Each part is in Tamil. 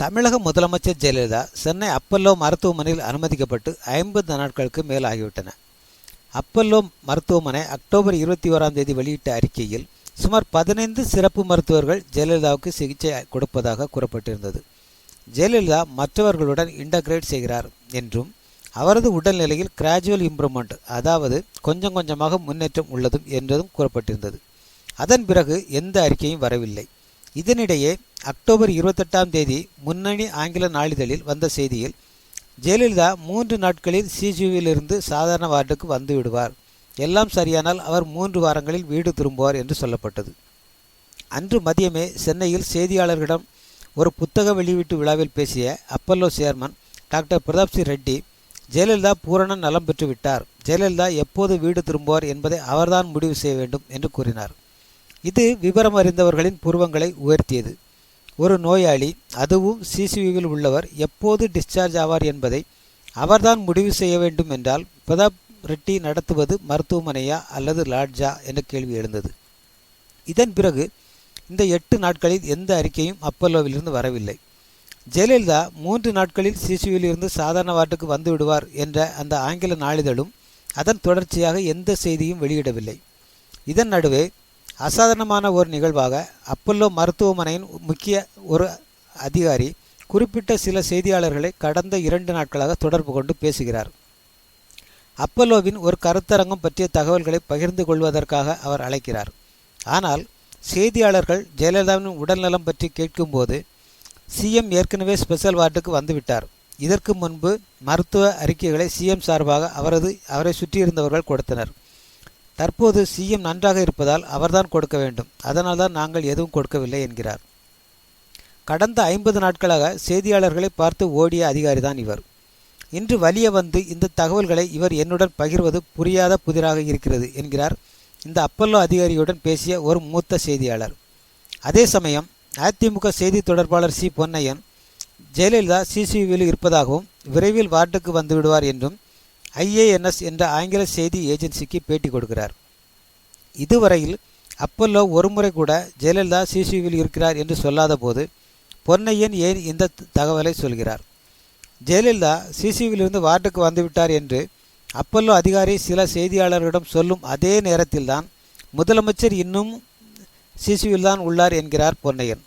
தமிழக முதலமைச்சர் ஜெயலலிதா சென்னை அப்பல்லோ மருத்துவமனையில் அனுமதிக்கப்பட்டு ஐம்பது நாட்களுக்கு மேல் ஆகிவிட்டன அப்பல்லோ மருத்துவமனை அக்டோபர் இருபத்தி ஓராம் தேதி வெளியிட்ட அறிக்கையில் சுமார் பதினைந்து சிறப்பு மருத்துவர்கள் ஜெயலலிதாவுக்கு சிகிச்சை கொடுப்பதாக கூறப்பட்டிருந்தது. ஜெயலலிதா மற்றவர்களுடன் இன்டகிரேட் செய்கிறார் என்றும் அவரது உடல்நிலையில் கிராஜுவல் இம்ப்ரூவ்மெண்ட் அதாவது கொஞ்சம் கொஞ்சமாக முன்னேற்றம் உள்ளதும் என்றதும் கூறப்பட்டிருந்தது. அதன் பிறகு எந்த அறிக்கையும் வரவில்லை. இதனிடையே அக்டோபர் இருபத்தெட்டாம் தேதி முன்னணி ஆங்கில நாளிதழில் வந்த செய்தியில் ஜெயலலிதா மூன்று நாட்களில் சிஜிவிலிருந்து சாதாரண வார்டுக்கு வந்து விடுவார். எல்லாம் சரியானால் அவர் மூன்று வாரங்களில் வீடு திரும்புவார் என்று சொல்லப்பட்டது. அன்று மதியமே சென்னையில் செய்தியாளர்களிடம் ஒரு புத்தக வெளியீட்டு விழாவில் பேசிய Apollo chairman doctor Pratap C Reddy Jayalalithaa பூரண நலம் பெற்று விட்டார் ஜெயலலிதா எப்போது வீடு திரும்புவார் என்பதை அவர்தான் முடிவு செய்ய வேண்டும் என்று கூறினார். இது விவரம் அறிந்தவர்களின் புருவங்களை உயர்த்தியது. ஒரு நோயாளி அதுவும் சிசியுவில் உள்ளவர் எப்போது டிஸ்சார்ஜ் ஆவார் என்பதை அவர்தான் முடிவு செய்ய வேண்டும் என்றால் பிரதாப் ரெட்டி நடத்துவது மருத்துவமனையா அல்லது லாட்ஜா என்ற கேள்வி எழுந்தது. இதன் பிறகு இந்த எட்டு நாட்களில் எந்த அறிக்கையும் அப்பல்லோவிலிருந்து வரவில்லை. ஜெயலலிதா மூன்று நாட்களில் சிசிவில் இருந்து சாதாரண வார்டுக்கு வந்து விடுவார் என்ற அந்த ஆங்கில நாளிதழும் அதன் தொடர்ச்சியாக எந்த செய்தியும் வெளியிடவில்லை. இதன் நடுவே அசாதாரணமான ஒரு நிகழ்வாக அப்பல்லோ மருத்துவமனையின் முக்கிய ஒரு அதிகாரி குறிப்பிட்ட சில செய்தியாளர்களை கடந்த இரண்டு நாட்களாக தொடர்பு கொண்டு பேசுகிறார். அப்பல்லோவின் ஒரு கருத்தரங்கம் பற்றிய தகவல்களை பகிர்ந்து கொள்வதற்காக அவர் அழைக்கிறார். ஆனால் செய்தியாளர்கள் ஜெயலலிதாவின் உடல்நலம் பற்றி கேட்கும்போது சிஎம் ஏற்கனவே ஸ்பெஷல் வார்டுக்கு வந்துவிட்டார். இதற்கு முன்பு மருத்துவ அறிக்கைகளை சிஎம் சார்பாக அவரது அவரை சுற்றியிருந்தவர்கள் கொடுத்தனர். தற்போது சிஎம் நன்றாக இருப்பதால் அவர்தான் கொடுக்க வேண்டும். அதனால்தான் நாங்கள் எதுவும் கொடுக்கவில்லை என்கிறார். கடந்த ஐம்பது நாட்களாக செய்தியாளர்களை பார்த்து ஓடிய அதிகாரிதான் இவர். இன்று வலிய வந்து இந்த தகவல்களை இவர் என்னுடன் பகிர்வது புரியாத புதிராக இருக்கிறது என்கிறார் இந்த அப்பல்லோ அதிகாரியுடன் பேசிய ஒரு மூத்த செய்தியாளர். அதே சமயம் அதிமுக செய்தி தொடர்பாளர் சி பொன்னையன் ஜெயலலிதா சிசிவியில் இருப்பதாகவும் விரைவில் வார்டுக்கு வந்துவிடுவார் என்றும் ஐஏஎன்எஸ் என்ற ஆங்கில செய்தி ஏஜென்சிக்கு பேட்டி கொடுக்கிறார். இதுவரையில் அப்பல்லோ ஒருமுறை கூட ஜெயலலிதா சிசிவில் இருக்கிறார் என்று சொல்லாத போது பொன்னையன் ஏன் இந்த தகவலை சொல்கிறார்? ஜெயலலிதா சிசிவிலிருந்து வார்டுக்கு வந்துவிட்டார் என்று அப்பல்லோ அதிகாரி சில செய்தியாளர்களிடம் சொல்லும் அதே நேரத்தில்தான் முதலமைச்சர் இன்னும் சிசிவில் தான் உள்ளார் என்கிறார் பொன்னையன்.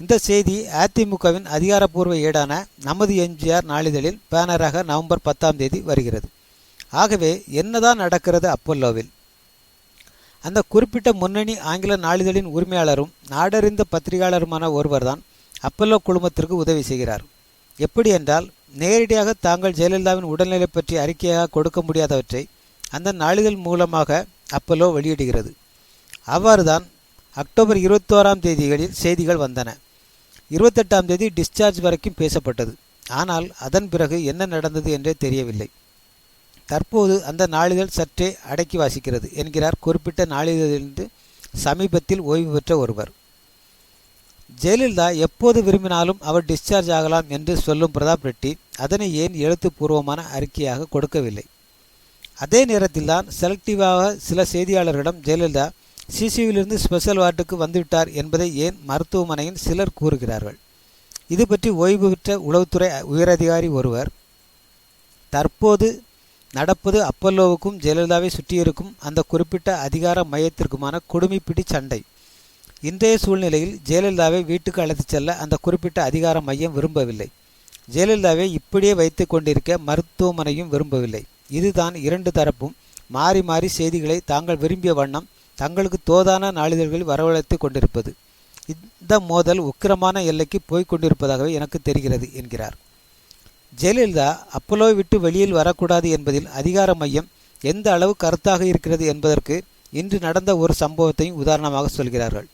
இந்த செய்தி அதிமுகவின் அதிகாரப்பூர்வ ஏடான நமது எம்ஜிஆர் நாளிதழில் பேனராக நவம்பர் பத்தாம் தேதி வருகிறது. ஆகவே என்னதான் நடக்கிறது அப்பல்லோவில்? அந்த குறிப்பிட்ட முன்னணி ஆங்கில நாளிதழின் உரிமையாளரும் நாடறிந்த பத்திரிகையாளருமான ஒருவர்தான் அப்பல்லோ குழுமத்திற்கு உதவி செய்கிறார். எப்படி என்றால் நேரடியாக தாங்கள் ஜெயலலிதாவின் உடல்நிலை பற்றி அறிக்கையாக கொடுக்க முடியாதவற்றை அந்த நாளிதழ் மூலமாக அப்பல்லோ வெளியிடுகிறது. அவ்வாறுதான் அக்டோபர் இருபத்தோராம் தேதிகளில் செய்திகள் வந்தன. இருபத்தெட்டாம் தேதி டிஸ்சார்ஜ் வரைக்கும் பேசப்பட்டது. ஆனால் அதன் பிறகு என்ன நடந்தது என்றே தெரியவில்லை. தற்போது அந்த நாளிதழ் சற்றே அடக்கி வாசிக்கிறது என்கிறார் குறிப்பிட்ட நாளிதழிலிருந்து சமீபத்தில் ஓய்வு பெற்ற ஒருவர். ஜெயலலிதா எப்போது விரும்பினாலும் அவர் டிஸ்சார்ஜ் ஆகலாம் என்று சொல்லும் பிரதாப் ரெட்டி அதனை ஏன் எழுத்துப்பூர்வமான அறிக்கையாக கொடுக்கவில்லை. அதே நேரத்தில்தான் செலக்டிவாக சில செய்தியாளர்களிடம் ஜெயலலிதா சிசிவிலிருந்து ஸ்பெஷல் வார்டுக்கு வந்துவிட்டார் என்பதை ஏன் மருத்துவமனையின் சிலர் கூறுகிறார்கள். இது பற்றி ஓய்வு பெற்ற உளவுத்துறை உயரதிகாரி ஒருவர் தற்போது நடப்பது அப்பல்லோவுக்கும் ஜெயலலிதாவை சுற்றியிருக்கும் அந்த குறிப்பிட்ட அதிகார மையத்திற்குமான கொடுமைப்பிடி சண்டை. இன்றைய சூழ்நிலையில் ஜெயலலிதாவை வீட்டுக்கு அழைத்துச் செல்ல அந்த குறிப்பிட்ட அதிகார மையம் விரும்பவில்லை. ஜெயலலிதாவை இப்படியே வைத்து கொண்டிருக்க மருத்துவமனையும் விரும்பவில்லை. இதுதான் இரண்டு தரப்பும் மாறி மாறி செய்திகளை தாங்கள் விரும்பிய வண்ணம் தங்களுக்கு தோதான நாளிதழ்களில் வரவழைத்து கொண்டிருப்பது. இந்த மோதல் உக்கிரமான எல்லைக்கு போய்க் கொண்டிருப்பதாகவே எனக்கு தெரிகிறது என்கிறார். ஜெயலலிதா அப்பலோ விட்டு வெளியில் வரக்கூடாது என்பதில் அதிகார மையம் எந்த அளவு கருத்தாக இருக்கிறது என்பதற்கு இன்று நடந்த ஒரு சம்பவத்தையும் உதாரணமாக சொல்கிறார்கள்.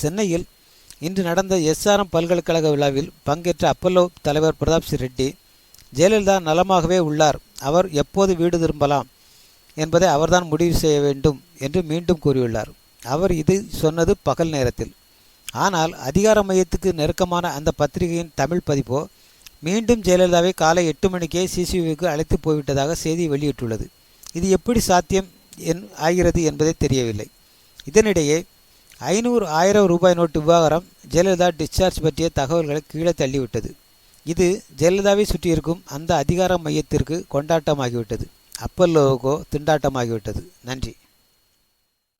சென்னையில் இன்று நடந்த எஸ்ஆர்எம் பல்கலைக்கழக விழாவில் பங்கேற்ற அப்பல்லோ தலைவர் பிரதாப் சி ரெட்டி ஜெயலலிதா நலமாகவே உள்ளார் அவர் எப்போது வீடு திரும்பலாம் என்பதை அவர்தான் முடிவு செய்ய வேண்டும் என்று மீண்டும் கூறியுள்ளார். அவர் இது சொன்னது பகல் நேரத்தில். ஆனால் அதிகார மையத்துக்கு நெருக்கமான அந்த பத்திரிகையின் தமிழ் பதிப்போ மீண்டும் ஜெயலலிதாவை காலை எட்டு மணிக்கே சிசிவிக்கு அழைத்து போய்விட்டதாக செய்தி வெளியிட்டுள்ளது. இது எப்படி சாத்தியம் என் ஆகிறது என்பதை தெரியவில்லை. இதனிடையே ஐநூறு ஆயிரம் ரூபாய் நோட்டு விவகாரம் ஜெயலலிதா டிஸ்சார்ஜ் பற்றிய தகவல்களை கீழே தள்ளிவிட்டது. இது ஜெயலலிதாவை சுற்றியிருக்கும் அந்த அதிகார மையத்திற்கு கொண்டாட்டமாகிவிட்டது. அப்பல்லோவுக்கோ திண்டாட்டமாகிவிட்டது. நன்றி.